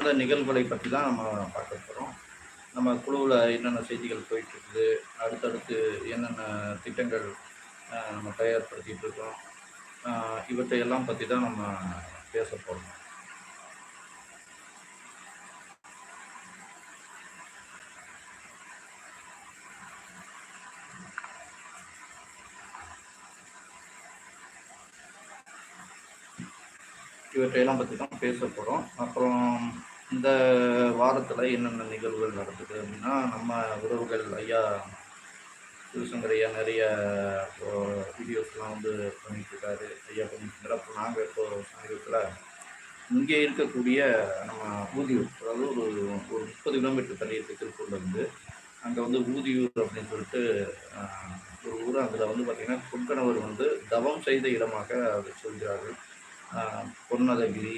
அந்த நிகழ்வுகளை பற்றி தான் நம்ம பார்க்க போகிறோம் நம்ம குழுவில் என்னென்ன செய்திகள் போயிட்டுருக்குது அடுத்தடுத்து என்னென்ன திட்டங்கள் நம்ம தயார்படுத்திட்டு இருக்கோம். இவற்றையெல்லாம் பற்றி தான் நம்ம பேச போகிறோம் இவற்றையெல்லாம் பற்றி தான் பேச போகிறோம் அப்புறம் இந்த வாரத்தில் என்னென்ன நிகழ்வுகள் நடக்குது அப்படின்னா நம்ம உறவுகள் ஐயா சிவசங்கர் ஐயா நிறைய வீடியோஸ்லாம் வந்து பண்ணிட்டுருக்காரு. ஐயா பண்ணிட்டு அப்போ நாங்கள் இப்போ சமீபத்தில் இங்கே இருக்கக்கூடிய நம்ம ஊதியூர் அதாவது ஒரு ஒரு முப்பது கிலோமீட்டர் தள்ளி இருக்கு திருப்பூர்லேருந்து அங்கே வந்து ஊதியூர் அப்படின்னு சொல்லிட்டு ஒரு ஊர். அதில் வந்து பார்த்திங்கன்னா கொங்கணவர் வந்து தவம் செய்த இடமாக அதை சொல்கிறார்கள். பொன்னதகிரி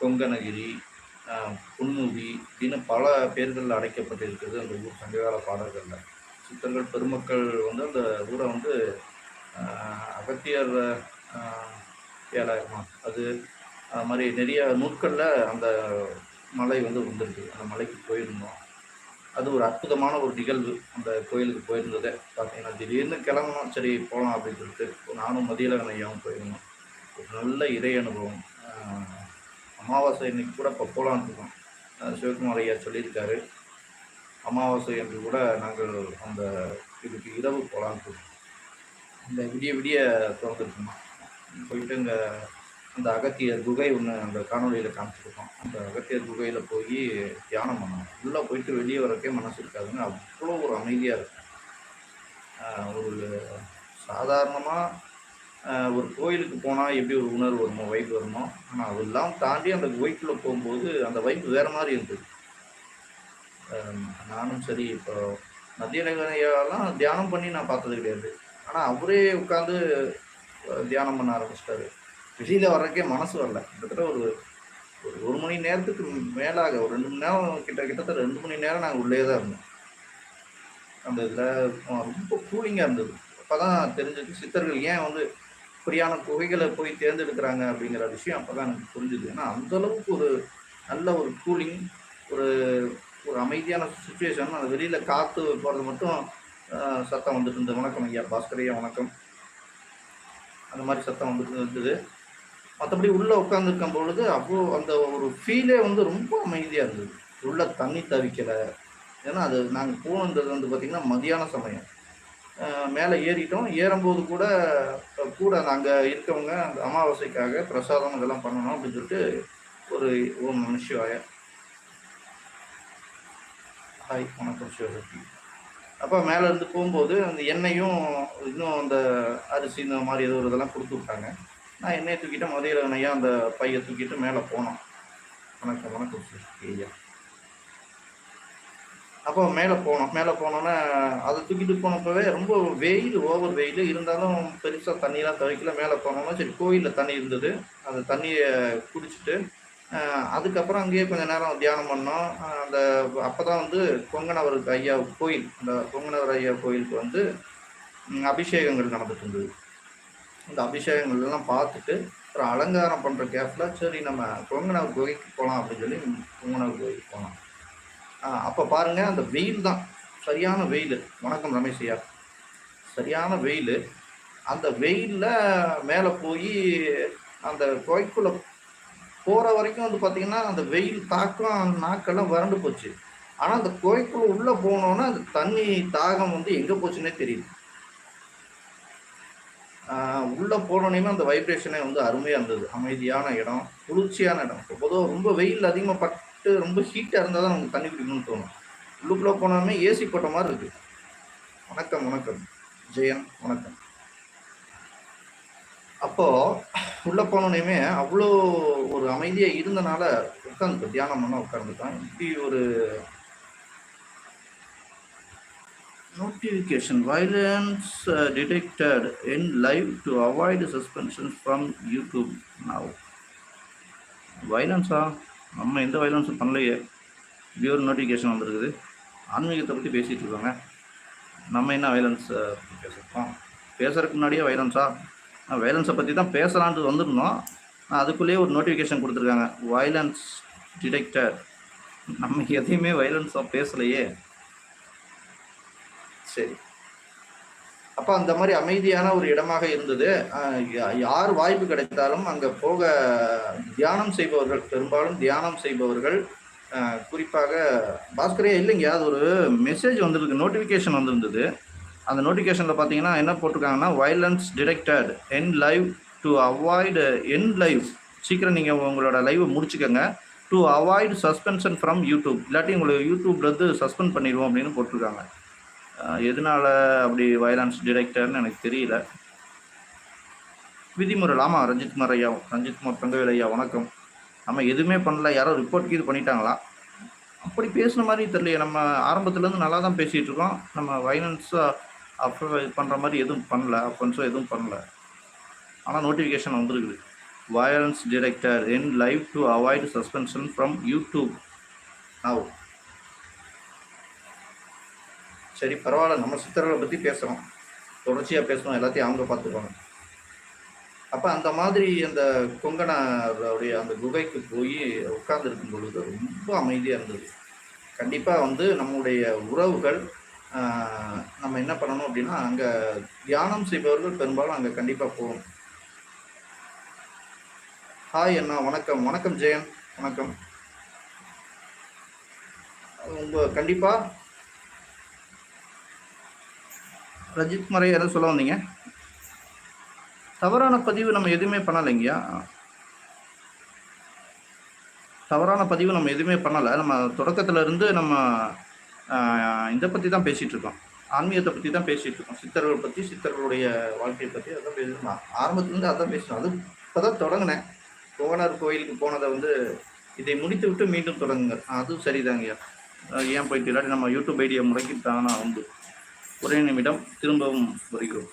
கொங்கணகிரி புன்முடி இப்படின்னு பல பேர்களில் அடைக்கப்பட்டிருக்கிறது அந்த ஊர் சங்ககால பாடல்களில். சித்தர்கள் பெருமக்கள் வந்து அந்த ஊரை வந்து அகத்தியர் ஏழாயிரமா? அது அது மாதிரி நிறைய நூட்களில் அந்த மலை வந்து வந்திருக்கு. அந்த மலைக்கு போயிருந்தோம். அது ஒரு அற்புதமான ஒரு நிகழ்வு. அந்த கோயிலுக்கு போயிருந்ததே. பார்த்தீங்கன்னா திடீர்னு கிளம்பணும். சரி போகலாம் அப்படின்னு சொல்லிட்டு நானும் மதியழகன் ஐயாவும் போயிருந்தோம். ஒரு நல்ல இறை அனுபவம். அமாவாசை இன்னைக்கு கூட இப்போ போகலான்னு இருக்கோம். சிவகுமார் ஐயா சொல்லியிருக்காரு. அமாவாசை என்று கூட நாங்கள் அந்த இதுக்கு இரவு போகலான்னு இருக்கோம். இந்த விடிய விடிய திறந்துருக்கோம். போயிட்டு இங்கே அந்த அகத்தியர் குகை ஒன்று அந்த காணொலியில் காமிச்சிருக்கோம். அந்த அகத்தியர் குகையில் போய் தியானம் பண்ணோம் உள்ளே போயிட்டு வெளியே வரக்கே மனசு இருக்காதுங்க. அவ்வளோ ஒரு அமைதியாக இருக்கும். ஒரு சாதாரணமாக ஒரு கோயிலுக்கு போனால் எப்படி ஒரு உணர்வு வருமோ வைப் வருமோ ஆனால் அதெல்லாம் தாண்டி அந்த குகைக்குள்ளே போகும்போது அந்த வைப் வேறு மாதிரி இருந்தது. நானும் சரி இப்போ மத்தியநகரையெல்லாம் தியானம் பண்ணி நான் பார்த்தது கிடையாது. ஆனால் அவரே உட்காந்து தியானம் பண்ண ஆரம்பிச்சிட்டாரு. வெளியில் வர்றக்கே மனசு வரல. கிட்டத்தட்ட ஒரு ஒரு ஒரு மணி நேரத்துக்கு மேலாக ஒரு ரெண்டு மணி நேரம் கிட்ட கிட்டத்தட்ட ரெண்டு மணி நேரம் நாங்கள் உள்ளே தான் இருந்தோம். அந்த இதில் ரொம்ப கூலிங்காக இருந்தது. அப்போ தான் தெரிஞ்சது சித்தர்கள் ஏன் வந்து இப்படியான குகைகளை போய் தேர்ந்தெடுக்கிறாங்க அப்படிங்கிற விஷயம் அப்போ தான் எனக்கு புரிஞ்சுது. ஏன்னா அந்தளவுக்கு ஒரு நல்ல ஒரு கூலிங் ஒரு ஒரு அமைதியான சுச்சுவேஷன் அந்த வெளியில் காற்று போகிறது மட்டும் சத்தம் வந்துட்டு இருந்தது. வணக்கம் ஐயா பாஸ்கரையா வணக்கம். அந்த மாதிரி சத்தம் வந்துட்டு இருந்தது. மற்றபடி உள்ளே உட்காந்துருக்கும் பொழுது அவ்வளோ அந்த ஒரு ஃபீலே வந்து ரொம்ப அமைதியாக இருந்தது. உள்ளே தண்ணி தவிக்கலை. ஏன்னா அது நாங்கள் போனது வந்து பார்த்திங்கன்னா மதியான சமயம். மேலே ஏறிட்டோம். ஏறும்போது கூட கூட கூட நாங்கள் இருக்கவங்க அந்த அமாவாசைக்காக பிரசாதம் இதெல்லாம் பண்ணணும் அப்படின்னு சொல்லிட்டு ஒரு ஓம் நம சிவாய. ஹாய் வணக்கம் சிவசக்தி. அப்போ மேலே இருந்து போகும்போது அந்த எண்ணெயும் இன்னும் அந்த அரிசி இந்த மாதிரி ஏதோ ஒரு இதெல்லாம் கொடுத்து விட்டாங்க. நான் எண்ணெயை தூக்கிட்டு மதியம் ஐயா அந்த பையை தூக்கிட்டு மேலே போனோம். வணக்கம் வணக்கம் சிவசக்தி ஐயா. அப்போ மேலே போனோம் மேலே போனோன்னே அதை தூக்கிட்டு போனப்பவே ரொம்ப வெயில் ஓவர் வெயில். இருந்தாலும் பெருசாக தண்ணியெலாம் துவைக்கல மேலே போனோம்னா சரி கோயிலில் தண்ணி இருந்தது. அந்த தண்ணியை குடிச்சிட்டு அதுக்கப்புறம் அங்கேயே கொஞ்சம் நேரம் தியானம் பண்ணோம். அந்த அப்போ தான் வந்து கொங்கனவருக்கு ஐயா கோயில் அந்த கொங்கனவர் ஐயா கோயிலுக்கு வந்து அபிஷேகங்கள் நடந்துட்டு இருந்தது. இந்த அபிஷேகங்கள்லாம் பார்த்துட்டு அப்புறம் அலங்காரம் பண்ணுற கேப்பில் சரி நம்ம கொங்கனவர் கோயிலுக்கு போகலாம் அப்படின்னு சொல்லி கொங்கனவர் கோயிலுக்கு போனோம். அப்போ பாருங்கள் அந்த வெயில் தான். சரியான வெயில். வணக்கம் ரமேஷ் ஐயா. சரியான வெயில். அந்த வெயிலில் மேலே போய் அந்த குகைக்குள்ளே போகிற வரைக்கும் வந்து பார்த்திங்கன்னா அந்த வெயில் தாக்கம் நாக்கெல்லாம் வறண்டு போச்சு. ஆனால் அந்த குகைக்குள்ளே உள்ளே போனோன்னா அந்த தண்ணி தாகம் வந்து எங்கே போச்சுன்னே தெரியுது. உள்ளே போனோடனே அந்த வைப்ரேஷனே வந்து அருமையாக இருந்தது. அமைதியான இடம் குளிர்ச்சியான இடம். பொதுவாக ரொம்ப வெயில் அதிகமாக ஹீட்டு ரொம்ப ஹீட்டாக இருந்தால் தான் நமக்கு தண்ணி குடிக்கணும்னு தோணும். உள்ளுக்குள்ளே போனாலுமே ஏசி போட்ட மாதிரி இருக்குது வணக்கம் வணக்கம். ஜெயன் வணக்கம். அப்போது உள்ளே போனோடனே அவ்வளோ ஒரு அமைதியாக இருந்தனால உட்காந்து தியானம் பண்ண உட்காந்துட்டோம் இப்படி ஒரு notification violence detected in live to avoid suspension from YouTube now வைலன்ஸா நம்ம எந்த வயலன்ஸும் பண்ணலையே. பியூர் நோட்டிஃபிகேஷன் வந்திருக்குது. ஆன்மீகத்தை பற்றி பேசிகிட்டு இருக்காங்க. நம்ம என்ன வயலன்ஸ் பேசியிருக்கோம் பேசுறதுக்கு முன்னாடியே வைலன்ஸா வைலன்ஸை பற்றி தான் பேசலான்ட்டு வந்திருந்தோம். அதுக்குள்ளேயே ஒரு நோட்டிஃபிகேஷன் கொடுத்துருக்காங்க. வைலன்ஸ் டிடெக்டர் நம்ம எதையுமே வயலன்ஸாக பேசலையே. சரி. அப்போ அந்த மாதிரி அமைதியான ஒரு இடமாக இருந்தது. யார் வாய்ப்பு கிடைத்தாலும் அங்கே போக தியானம் செய்பவர்கள் பெரும்பாலும் தியானம் செய்பவர்கள் குறிப்பாக பாஸ்கரே இல்லைங்க அது ஒரு மெசேஜ் வந்திருக்கு நோட்டிஃபிகேஷன் வந்திருந்தது. அந்த நோட்டிஃபிகேஷனில் பார்த்தீங்கன்னா என்ன போட்டிருக்காங்கன்னா violence detected in live to avoid in live சீக்கிரம் நீங்கள் உங்களோட லைவை முடிச்சுக்கோங்க. To avoid suspension from YouTube இல்லாட்டி உங்களுக்கு யூடியூப்லேருந்து சஸ்பெண்ட் பண்ணிடுவோம் அப்படின்னு போட்டிருக்காங்க. எதனால அப்படி வயலன்ஸ் டிரெக்டர்னு எனக்கு தெரியல. விதிமுறை ஆமாம் ரஞ்சித்குமார் ஐயா ரஞ்சித்குமார் தங்கவேல் ஐயா வணக்கம். நம்ம எதுவுமே பண்ணல. யாரோ ரிப்போர்ட் இது பண்ணிட்டாங்களா? அப்படி பேசுன மாதிரி தெரியலையே. நம்ம ஆரம்பத்துலேருந்து நல்லா தான் பேசிகிட்டு இருக்கோம். நம்ம வயலன்ஸாக இது பண்ணுற மாதிரி எதுவும் பண்ணல. அப்பன்ஸோ எதுவும் பண்ணல. ஆனால் நோட்டிஃபிகேஷன் வந்துருக்குது. Violence director in live to avoid suspension from YouTube now சரி பரவாயில்ல. நம்ம சித்தர்களை பற்றி பேசுகிறோம் தொடர்ச்சியாக பேசணும் எல்லாத்தையும் அவங்க பார்த்துக்குவாங்க அப்போ அந்த மாதிரி அந்த கொங்கனாருடைய அந்த குகைக்கு போய் உட்கார்ந்துருக்கும் பொழுது ரொம்ப அமைதியாக இருந்தது. கண்டிப்பாக வந்து நம்முடைய உறவுகள் நம்ம என்ன பண்ணணும் அப்படின்னா அங்கே தியானம் செய்பவர்கள் பெரும்பாலும் அங்கே கண்டிப்பாக போகணும். ஹாய் அண்ணா வணக்கம். வணக்கம் ஜெயன். வணக்கம். உங்கள் கண்டிப்பாக ரஜித் குமாரை எதுவும் சொல்ல வந்தீங்க? தவறான பதிவு நம்ம எதுவுமே பண்ணலைங்கய்யா? தவறான பதிவு நம்ம எதுவுமே பண்ணலை. நம்ம தொடக்கத்துலேருந்து நம்ம இதை பற்றி தான் பேசிகிட்டு இருக்கோம். ஆன்மீகத்தை பற்றி தான் பேசிகிட்டு இருக்கோம். சித்தர்கள் பற்றி சித்தர்களுடைய வாழ்க்கையை பற்றி அதான் பேசணும் ஆரம்பத்துலேருந்து அதான் பேசணும் அது இப்போ தான் தொடங்கினேன். கோவனார் கோயிலுக்கு போனதை வந்து இதை முடித்து விட்டு மீண்டும் தொடங்குங்க. அதுவும் சரிதாங்கய்யா. ஏன் போயிட்டு இல்லாட்டி நம்ம யூடியூப் ஐடியா முடக்கிட்டாங்கன்னா உண்டு ஒரே நிமிடம் திரும்பவும் வருகிறோம்.